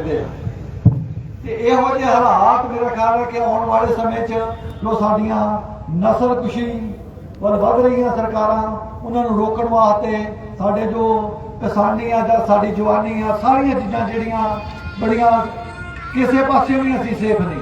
ਸਕਦੇ ਤੇ ਇਹੋ ਜਿਹੇ ਹਾਲਾਤ ਮੇਰਾ ਖਿਆਲ ਹੈ ਕਿ ਆਉਣ ਵਾਲੇ ਸਮੇਂ 'ਚ ਜੋ ਸਾਡੀਆਂ ਨਸਲ ਕੁਸ਼ੀ ਵੱਲ ਵੱਧ ਰਹੀਆਂ ਸਰਕਾਰਾਂ, ਉਹਨਾਂ ਨੂੰ ਰੋਕਣ ਵਾਸਤੇ ਸਾਡੇ ਜੋ ਕਿਸਾਨੀ ਆ ਜਾਂ ਸਾਡੀ ਜਵਾਨੀ ਆ ਸਾਰੀਆਂ ਚੀਜ਼ਾਂ ਜਿਹੜੀਆਂ ਬੜੀਆਂ ਕਿਸੇ ਪਾਸੇ ਵੀ ਅਸੀਂ ਸੇਫ ਨਹੀਂ।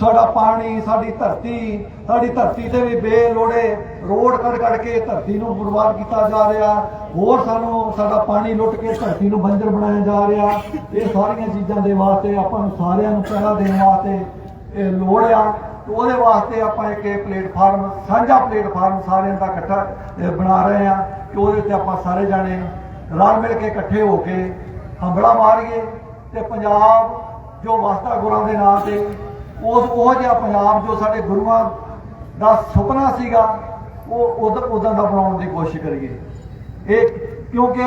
ਸਾਡਾ ਪਾਣੀ, ਸਾਡੀ ਧਰਤੀ ਸਾਡੀ ਧਰਤੀ ਤੇ ਵੀ ਬੇਲੋੜੇ ਰੋਡ ਕੱਢ ਕੱਢ ਕੇ ਧਰਤੀ ਨੂੰ ਬਰਬਾਦ ਕੀਤਾ ਜਾ ਰਿਹਾ। ਹੋਰ ਸਾਨੂੰ ਸਾਡਾ ਪਾਣੀ ਲੁੱਟ ਕੇ ਧਰਤੀ ਨੂੰ ਬੰਜਰ ਬਣਾਇਆ ਜਾ ਰਿਹਾ। ਇਹ ਸਾਰੀਆਂ ਚੀਜ਼ਾਂ ਦੇ ਵਾਸਤੇ ਆਪਾਂ ਨੂੰ ਸਾਰਿਆਂ ਨੂੰ ਪਹਿਰਾ ਦੇਣ ਵਾਸਤੇ ਇਹ ਲੋੜ ਆ। ਉਹਦੇ ਵਾਸਤੇ ਆਪਾਂ ਇੱਕ ਇਹ ਪਲੇਟਫਾਰਮ, ਸਾਂਝਾ ਪਲੇਟਫਾਰਮ ਸਾਰਿਆਂ ਦਾ ਇਕੱਠਾ ਬਣਾ ਰਹੇ ਆ ਕਿ ਉਹਦੇ ਤੇ ਆਪਾਂ ਸਾਰੇ ਜਾਣੇ ਰਲ ਮਿਲ ਕੇ ਇਕੱਠੇ ਹੋ ਕੇ ਹੰਬੜਾ ਮਾਰੀਏ ਤੇ ਪੰਜਾਬ ਜੋ ਵਸਤਾ ਗੁਰਾਂ ਦੇ ਨਾਂ ਤੇ ਉਸ ਉਹ ਜਿਹਾ ਪੰਜਾਬ ਜੋ ਸਾਡੇ ਗੁਰੂਆਂ ਦਾ ਸੁਪਨਾ ਸੀਗਾ, ਉਹ ਉਦੋਂ ਉਦੋਂ ਦਾ ਬਣਾਉਣ ਦੀ ਕੋਸ਼ਿਸ਼ ਕਰੀਏ। ਇਹ ਕਿਉਂਕਿ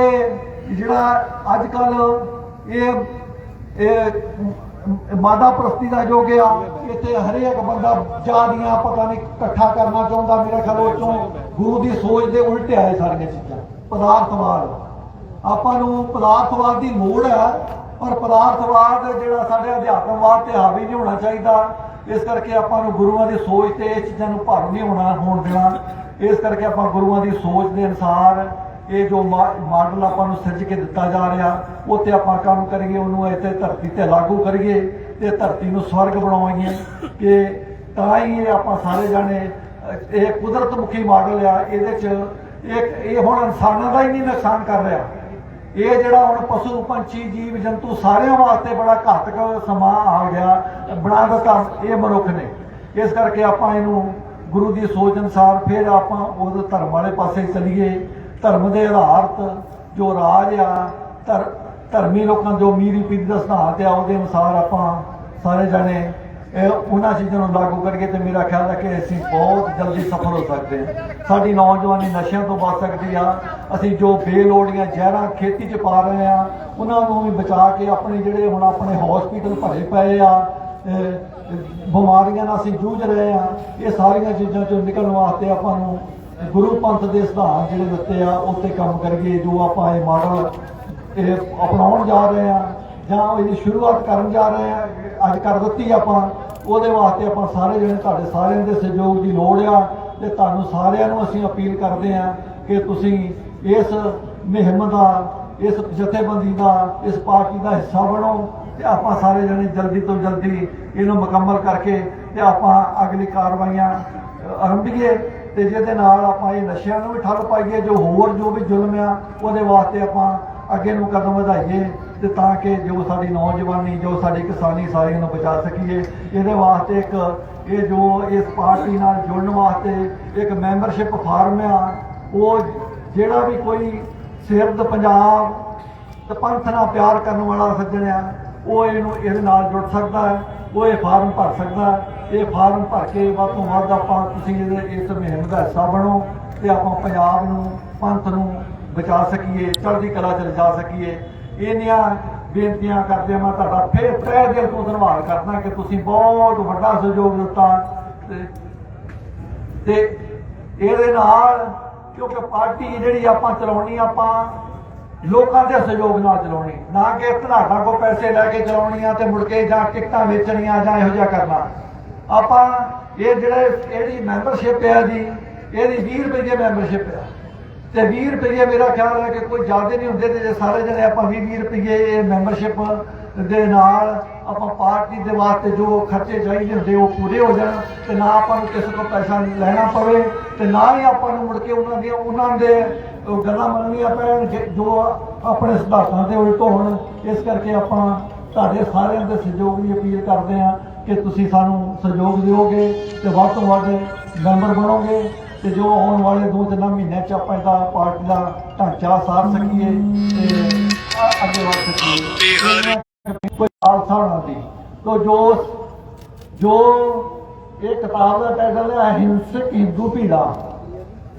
ਜਿਹੜਾ ਅੱਜ ਕੱਲ ਇਹ ਇਹ ਮਾਦਾ ਪ੍ਰਸਤੀ ਦਾ ਯੁੱਗ ਆ, ਇੱਥੇ ਹਰੇਕ ਬੰਦਾ ਜਾਦੀਆਂ ਪਤਾ ਨਹੀਂ ਇਕੱਠਾ ਕਰਨਾ ਚਾਹੁੰਦਾ, ਮੇਰਾ ਖਿਆਲ ਉਹ ਚੋਂ ਗੁਰੂ ਦੀ ਸੋਚ ਦੇ ਉਲਟ ਆਏ ਸਾਰੀਆਂ ਚੀਜ਼ਾਂ, ਪਦਾਰਥਵਾਦ। ਆਪਾਂ ਨੂੰ ਪਦਾਰਥਵਾਦ ਦੀ ਲੋੜ ਹੈ ਪਰ ਪਦਾਰਥਵਾਦ ਜਿਹੜਾ ਸਾਡੇ ਅਧਿਆਤਮਵਾਦ ਤੇ ਹਾਵੀ ਨਹੀਂ ਹੋਣਾ ਚਾਹੀਦਾ। ਇਸ ਕਰਕੇ ਆਪਾਂ ਨੂੰ ਗੁਰੂਆਂ ਦੀ ਸੋਚ ਤੇ ਇਹ ਚੀਜ਼ਾਂ ਨੂੰ ਭਰ ਨਹੀਂ ਹੋਣਾ ਹੋਣ ਦੇਣਾ। ਇਸ ਕਰਕੇ ਆਪਾਂ ਗੁਰੂਆਂ ਦੀ ਸੋਚ ਦੇ ਅਨੁਸਾਰ ਇਹ ਜੋ ਮਾਡਲ ਆਪਾਂ ਨੂੰ ਸਿਰਜ ਕੇ ਦਿੱਤਾ ਜਾ ਰਿਹਾ, ਉਹ ਤੇ ਆਪਾਂ ਕੰਮ ਕਰੀਏ, ਉਹਨੂੰ ਇੱਥੇ ਧਰਤੀ ਤੇ ਲਾਗੂ ਕਰੀਏ ਤੇ ਧਰਤੀ ਨੂੰ ਸਵਰਗ ਬਣਾਵਾਂਗੇ। ਕਿ ਤਾਂ ਹੀ ਇਹ ਆਪਾਂ ਸਾਰੇ ਜਾਣੇ, ਇਹ ਕੁਦਰਤ ਮੁਖੀ ਮਾਡਲ ਆ, ਇਹਦੇ ਚ ਇੱਕ ਇਹ ਹੁਣ ਇਨਸਾਨਾਂ ਦਾ ਹੀ ਨਹੀਂ ਨੁਕਸਾਨ ਕਰ ਰਿਹਾ। ਇਹ ਜਿਹੜਾ ਹੁਣ ਪਸ਼ੂ ਪੰਛੀ, ਜੀਵ ਜੰਤੂ ਸਾਰਿਆਂ ਵਾਸਤੇ ਬੜਾ ਘਾਤਕ ਸਮਾਂ ਆ ਗਿਆ ਬਣਾ ਦਿੱਤਾ ਇਹ ਮਨੁੱਖ ਨੇ। ਇਸ ਕਰਕੇ ਆਪਾਂ ਇਹਨੂੰ ਗੁਰੂ ਦੀ ਸੋਚ ਅਨੁਸਾਰ ਫਿਰ ਆਪਾਂ ਉਹਦੇ ਧਰਮ ਵਾਲੇ ਪਾਸੇ ਚਲੀਏ। ਧਰਮ ਦੇ ਆਧਾਰਿਤ ਜੋ ਰਾਜ ਆ, ਧਰ, ਧਰਮੀ ਲੋਕਾਂ ਜੋ ਮੀਰੀ ਪੀਰੀ ਦਾ ਸਿਧਾਂਤ ਆ, ਉਹਦੇ ਅਨੁਸਾਰ ਆਪਾਂ ਸਾਰੇ ਜਾਣੇ ਇਹ ਉਹਨਾਂ ਚੀਜ਼ਾਂ ਨੂੰ ਲਾਗੂ ਕਰੀਏ ਤੇ ਮੇਰਾ ਖਿਆਲ ਹੈ ਕਿ ਅਸੀਂ ਬਹੁਤ ਜਲਦੀ ਸਫਲ ਹੋ ਸਕਦੇ ਹਾਂ। ਸਾਡੀ ਨੌਜਵਾਨੀ ਨਸ਼ਿਆਂ ਤੋਂ ਬਚ ਸਕਦੀ ਆ। ਅਸੀਂ ਜੋ ਬੇਲੋੜੀਆਂ ਜ਼ਹਿਰਾਂ ਖੇਤੀ 'ਚ ਪਾ ਰਹੇ ਆ, ਉਹਨਾਂ ਨੂੰ ਵੀ ਬਚਾ ਕੇ ਆਪਣੇ ਜਿਹੜੇ ਹੁਣ ਆਪਣੇ ਹਸਪੀਟਲ ਭਰੇ ਪਏ ਆ ਬਿਮਾਰੀਆਂ ਨਾਲ ਅਸੀਂ ਜੂਝ ਰਹੇ ਆ। ਇਹ ਸਾਰੀਆਂ ਚੀਜ਼ਾਂ ਚੋਂ ਨਿਕਲਣ ਵਾਸਤੇ ਆਪਾਂ ਨੂੰ ਗੁਰੂ ਪੰਥ ਦੇ ਸਿਧਾਂਤ ਜਿਹੜੇ ਦਿੱਤੇ ਆ ਉੱਤੇ ਕੰਮ ਕਰੀਏ, ਜੋ ਆਪਾਂ ਇਹ ਮਾਡਲ ਇਹ ਅਪਣਾਉਣ ਜਾ ਰਹੇ ਆ। ਜਾਂ ਇਹਦੀ ਸ਼ੁਰੂਆਤ ਕਰਨ ਜਾ ਰਹੇ ਆ, ਅੱਜ ਕਰ ਦਿੱਤੀ ਆਪਾਂ, ਉਹਦੇ ਵਾਸਤੇ ਆਪਾਂ ਸਾਰੇ ਜਿਹੜੇ ਤੁਹਾਡੇ ਸਾਰਿਆਂ ਦੇ ਸਹਿਯੋਗ ਦੀ ਲੋੜ ਆ, ਤੇ ਤੁਹਾਨੂੰ ਸਾਰਿਆਂ ਨੂੰ ਅਸੀਂ ਅਪੀਲ ਕਰਦੇ ਆ ਕਿ ਤੁਸੀਂ ਇਸ ਮੁਹਿੰਮ ਦਾ, ਇਸ ਜਥੇਬੰਦੀ ਦਾ, ਇਸ ਪਾਰਟੀ ਦਾ ਹਿੱਸਾ ਬਣੋ, ਤੇ ਆਪਾਂ ਸਾਰੇ ਜਣੇ ਜਲਦੀ ਤੋਂ ਜਲਦੀ ਇਹਨੂੰ ਮੁਕੰਮਲ ਕਰਕੇ ਤੇ ਆਪਾਂ ਅਗਲੀ ਕਾਰਵਾਈਆਂ ਆਰੰਭੀਏ, ਤੇ ਜਿਹਦੇ ਨਾਲ ਆਪਾਂ ਇਹ ਨਸ਼ਿਆਂ ਨੂੰ ਵੀ ਠੱਲ ਪਾਈਏ, ਜੋ ਹੋਰ ਜੋ ਵੀ ਜ਼ੁਲਮ ਆ, ਉਹਦੇ ਵਾਸਤੇ ਆਪਾਂ ਅੱਗੇ ਨੂੰ ਕਦਮ ਵਧਾਈਏ ਤੇ ਤਾਂ ਕਿ ਜੋ ਸਾਡੀ ਨੌਜਵਾਨੀ, ਜੋ ਸਾਡੀ ਕਿਸਾਨੀ ਸਾਰਿਆਂ ਨੂੰ ਬਚਾ ਸਕੀਏ। ਇਹਦੇ ਵਾਸਤੇ ਇੱਕ ਇਹ ਜੋ ਇਸ ਪਾਰਟੀ ਨਾਲ ਜੁੜਨ ਵਾਸਤੇ ਇੱਕ ਮੈਂਬਰਸ਼ਿਪ ਫਾਰਮ ਆ, ਉਹ ਜਿਹੜਾ ਵੀ ਕੋਈ ਸਿਰਦ ਪੰਜਾਬ ਤੇ ਪੰਥ ਨਾਲ ਪਿਆਰ ਕਰਨ ਵਾਲਾ ਸੱਜਣ ਆ, ਉਹ ਇਹਨੂੰ ਇਹਦੇ ਨਾਲ ਜੁੜ ਸਕਦਾ ਹੈ, ਉਹ ਇਹ ਫਾਰਮ ਭਰ ਸਕਦਾ ਇਹ ਫਾਰਮ ਭਰ ਕੇ ਵੱਧ ਤੋਂ ਵੱਧ ਆਪਾਂ ਤੁਸੀਂ ਇਹਦੇ ਇਸ ਮੁਹਿੰਮ ਦਾ ਹਿੱਸਾ ਬਣੋ ਤੇ ਆਪਾਂ ਪੰਜਾਬ ਨੂੰ, ਪੰਥ ਨੂੰ ਬਚਾ ਸਕੀਏ, ਚੜ੍ਹਦੀ ਕਲਾ ਚ ਲਿਜਾ ਸਕੀਏ। ਇਹਨੀਆਂ ਬੇਨਤੀਆਂ ਕਰਦੇ ਮੈਂ ਤੁਹਾਡਾ ਫਿਰ ਤਹਿ ਦਿਲ ਤੋਂ ਧੰਨਵਾਦ ਕਰਦਾ ਕਿ ਤੁਸੀਂ ਬਹੁਤ ਵੱਡਾ ਸਹਿਯੋਗ ਦਿੱਤਾ ਤੇ ਇਹਦੇ ਨਾਲ ਕਿਉਂਕਿ ਪਾਰਟੀ ਜਿਹੜੀ ਆਪਾਂ ਚਲਾਉਣੀ, ਆਪਾਂ ਲੋਕਾਂ ਦੇ ਸਹਿਯੋਗ ਨਾਲ ਚਲਾਉਣੀ। ਨਾ ਕਿ ਤੁਹਾਡਾ ਕੋ ਪੈਸੇ ਲੈ ਕੇ ਚਲਾਉਣੀ ਆ ਤੇ ਮੁੜ ਕੇ ਜਾਂ ਟਿਕਟਾਂ ਵੇਚਣੀਆਂ ਜਾਂ ਇਹੋ ਜਿਹਾ ਕਰਨਾ। ਆਪਾਂ ਇਹ ਜਿਹੜੇ, ਇਹਦੀ ਮੈਂਬਰਸ਼ਿਪ ਹੈ ਜੀ, ਇਹਦੀ 20 ਰੁਪਏ ਮੈਂਬਰਸ਼ਿਪ ਹੈ ਤੇ 20 ਰੁਪਏ ਮੇਰਾ ਖਿਆਲ ਹੈ ਕਿ ਕੋਈ ਜ਼ਿਆਦਾ ਨਹੀਂ ਹੁੰਦੇ ਤੇ ਜੇ ਸਾਰੇ ਜਣੇ ਆਪਾਂ 20 20 ਰੁਪਏ ਮੈਂਬਰਸ਼ਿਪ ਦੇ ਨਾਲ ਆਪਾਂ ਪਾਰਟੀ ਦੇ ਵਾਸਤੇ ਜੋ ਖਰਚੇ ਚਾਹੀਦੇ ਹੁੰਦੇ ਉਹ ਪੂਰੇ ਹੋ ਜਾਣ ਤੇ ਨਾ ਆਪਾਂ ਨੂੰ ਕਿਸੇ ਤੋਂ ਪੈਸਾ ਲੈਣਾ ਪਵੇ ਤੇ ਨਾ ਹੀ ਆਪਾਂ ਨੂੰ ਮੁੜ ਕੇ ਉਹਨਾਂ ਦੀਆਂ ਉਹਨਾਂ ਦੇ ਗੱਲਾਂ ਮੰਨਣੀਆਂ ਪੈਣ ਜੇ- ਜੋ ਆਪਣੇ ਸਿਧਾਂਤਾਂ ਦੇ ਉਲਟ ਹੋਣ। ਇਸ ਕਰਕੇ ਆਪਾਂ ਤੁਹਾਡੇ ਸਾਰਿਆਂ ਦੇ ਸਹਿਯੋਗ ਦੀ ਅਪੀਲ ਕਰਦੇ ਹਾਂ ਕਿ ਤੁਸੀਂ ਸਾਨੂੰ ਸਹਿਯੋਗ ਦਿਓਗੇ ਤੇ ਵੱਧ ਤੋਂ ਵੱਧ ਮੈਂਬਰ ਬਣੋਗੇ। ਤੇ ਜੋ ਆਉਣ ਵਾਲੇ ਦੋ ਤਿੰਨ ਮਹੀਨਿਆਂ ਚ ਆਪਾਂ ਇਹਦਾ ਪਾਰਟੀ ਦਾ ਢਾਂਚਾ ਸਾਰ ਸਕੀਏ ਤੇ ਅੱਗੇ ਵਧ ਸਕੀਏ। ਕੋਈ ਖਾਲਸਾ ਹੋਣਾ ਦੀ। ਤੋ ਜੋ ਜੋ ਇਹ ਕਿਤਾਬ ਦਾ ਟਾਈਟਲ ਹੈ ਹਿੰਸਕ ਹਿੰਦੂ ਪੀੜਾ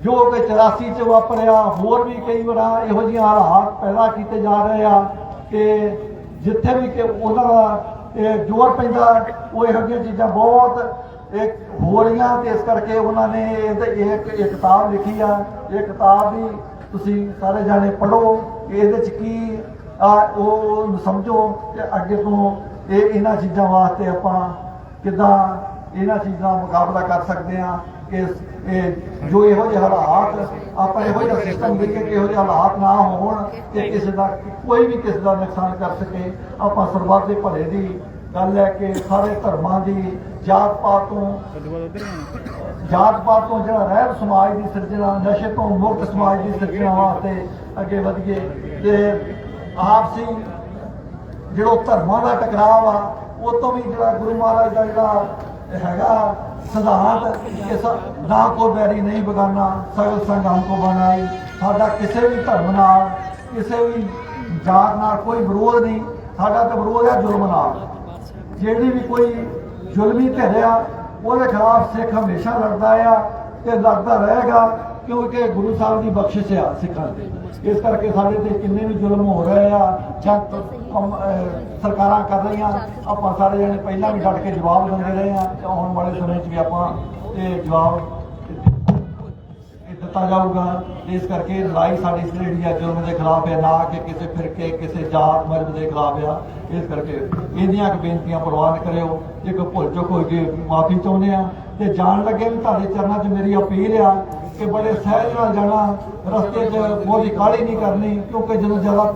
ਜੋ ਕਿ 84 ਚ ਵਾਪਰਿਆ ਹੋਰ ਵੀ ਕਈ ਵਾਰ ਇਹੋ ਜਿਹੀਆਂ ਹਾਲਾਤ ਪੈਦਾ ਕੀਤੇ ਜਾ ਰਹੇ ਆ ਕਿ ਜਿੱਥੇ ਵੀ ਕਿ ਉਹਨਾਂ ਦਾ ਜ਼ੋਰ ਪੈਂਦਾ ਉਹ ਇਹੋ ਜਿਹੀਆਂ ਚੀਜ਼ਾਂ ਬਹੁਤ ਇਹ ਹੋ ਰਹੀਆਂ ਤੇ ਇਸ ਕਰਕੇ ਉਹਨਾਂ ਨੇ ਇਹਦੇ ਇਹ ਇੱਕ ਕਿਤਾਬ ਲਿਖੀ ਆ। ਇਹ ਕਿਤਾਬ ਵੀ ਤੁਸੀਂ ਸਾਰੇ ਜਾਣੇ ਪੜੋ ਇਹਦੇ ਚ ਕੀ ਆ, ਉਹ ਸਮਝੋ ਕਿ ਅੱਗੇ ਤੋਂ ਇਹ ਇਹਨਾਂ ਚੀਜ਼ਾਂ ਵਾਸਤੇ ਆਪਾਂ ਕਿੱਦਾਂ ਇਹਨਾਂ ਚੀਜ਼ਾਂ ਮੁਕਾਬਲਾ ਕਰ ਸਕਦੇ ਆ ਇਸ ਇਹ ਜੋ ਇਹੋ ਜਿਹੇ ਹਾਲਾਤ, ਆਪਾਂ ਇਹੋ ਜਿਹਾ ਸਿਸਟਮ ਦੇਖੇ ਕਿ ਇਹੋ ਜਿਹੇ ਹਾਲਾਤ ਨਾ ਹੋਣ ਕਿ ਕਿਸੇ ਦਾ ਕੋਈ ਵੀ ਕਿਸੇ ਦਾ ਨੁਕਸਾਨ ਕਰ ਸਕੇ। ਆਪਾਂ ਸਰਬੱਤ ਦੇ ਭਲੇ ਦੀ ਗੱਲ ਹੈ ਕਿ ਸਾਰੇ ਧਰਮਾਂ ਦੀ ਜਾਤ ਪਾਤ ਤੋਂ, ਜਾਤ ਪਾਤ ਤੋਂ ਜਿਹੜਾ ਰਹਿਤ ਸਮਾਜ ਦੀ ਸਿਰਜਣਾ, ਨਸ਼ੇ ਤੋਂ ਮੁਕਤ ਸਮਾਜ ਦੀ ਸਿਰਜਣਾ ਵਾਸਤੇ ਅੱਗੇ ਵਧੀਏ। ਤੇ ਆਪਸੀ ਜਿਹੜਾ ਧਰਮਾਂ ਦਾ ਟਕਰਾਅ ਆ, ਉਹ ਤੋਂ ਵੀ ਜਿਹੜਾ ਗੁਰੂ ਮਹਾਰਾਜ ਦਾ ਜਿਹੜਾ ਹੈਗਾ ਸਿਧਾਂਤ ਕਿ ਸ- ਨਾ ਕੋ ਬੈਰੀ, ਨਹੀਂ ਬਗਾਨਾ, ਸਗਲ ਸੰਗਮ ਕੋ ਬਣਾਈ। ਸਾਡਾ ਕਿਸੇ ਵੀ ਧਰਮ ਨਾਲ, ਕਿਸੇ ਵੀ ਜਾਤ ਨਾਲ ਕੋਈ ਵਿਰੋਧ ਨਹੀਂ। ਸਾਡਾ ਤਾਂ ਵਿਰੋਧ ਹੈ ਜ਼ੁਲਮ ਨਾਲ। ਜਿਹੜੀ ਵੀ ਕੋਈ ਜ਼ੁਲਮੀ ਧਿਰ ਆ, ਉਹਦੇ ਖਿਲਾਫ ਸਿੱਖ ਹਮੇਸ਼ਾ ਲੜਦਾ ਆ ਤੇ ਲੜਦਾ ਰਹੇਗਾ, ਕਿਉਂਕਿ ਗੁਰੂ ਸਾਹਿਬ ਦੀ ਬਖਸ਼ਿਸ਼ ਆ ਸਿੱਖਾਂ 'ਤੇ ਇਸ ਕਰਕੇ ਸਾਡੇ ਤੇ ਕਿੰਨੇ ਵੀ ਜ਼ੁਲਮ ਹੋ ਰਹੇ ਆ, ਜਾਂ ਸਰਕਾਰਾਂ ਕਰ ਰਹੀਆਂ, ਆਪਾਂ ਸਾਰੇ ਜਣੇ ਪਹਿਲਾਂ ਵੀ ਡਟ ਕੇ ਜਵਾਬ ਦਿੰਦੇ ਰਹੇ ਆ, ਤੇ ਆਉਣ ਵਾਲੇ ਸਮੇਂ 'ਚ ਵੀ ਆਪਾਂ ਇਹ ਜਵਾਬ ਦਿੱਤਾ ਜਾਊਗਾ, ਇਸ ਕਰਕੇ ਲੜਾਈ ਸਾਡੀ ਜਿਹੜੀ ਆ ਜ਼ੁਲਮ ਦੇ ਖਿਲਾਫ ਹੈ, ਨਾ ਕਿ ਕਿਸੇ ਫਿਰਕੇ, ਕਿਸੇ ਜਾਤ ਮਰਦ ਦੇ ਖਿਲਾਫ ਆ। ਇਸ ਕਰਕੇ ਇਹਦੀਆਂ ਕੁ ਬੇਨਤੀਆਂ ਪ੍ਰਵਾਨ ਕਰਿਓ। ਜੇ ਕੋਈ ਭੁੱਲ ਚੁੱਕ ਹੋਈ ਜੇ, ਮਾਫੀ ਚਾਹੁੰਦੇ ਆ। ਤੇ ਜਾਣ ਲੱਗੇ ਵੀ ਤੁਹਾਡੇ ਚਰਨਾਂ 'ਚ ਮੇਰੀ ਅਪੀਲ ਆ ਕਿ ਬੜੇ ਸਹਿਜ ਨਾਲ ਜਾਣਾ, ਰਸਤੇ 'ਚ ਬਹੁਤੀ ਕਾਹਲੀ ਨਹੀਂ ਕਰਨੀ, ਕਿਉਂਕਿ ਜਦੋਂ ਜ਼ਿਆਦਾ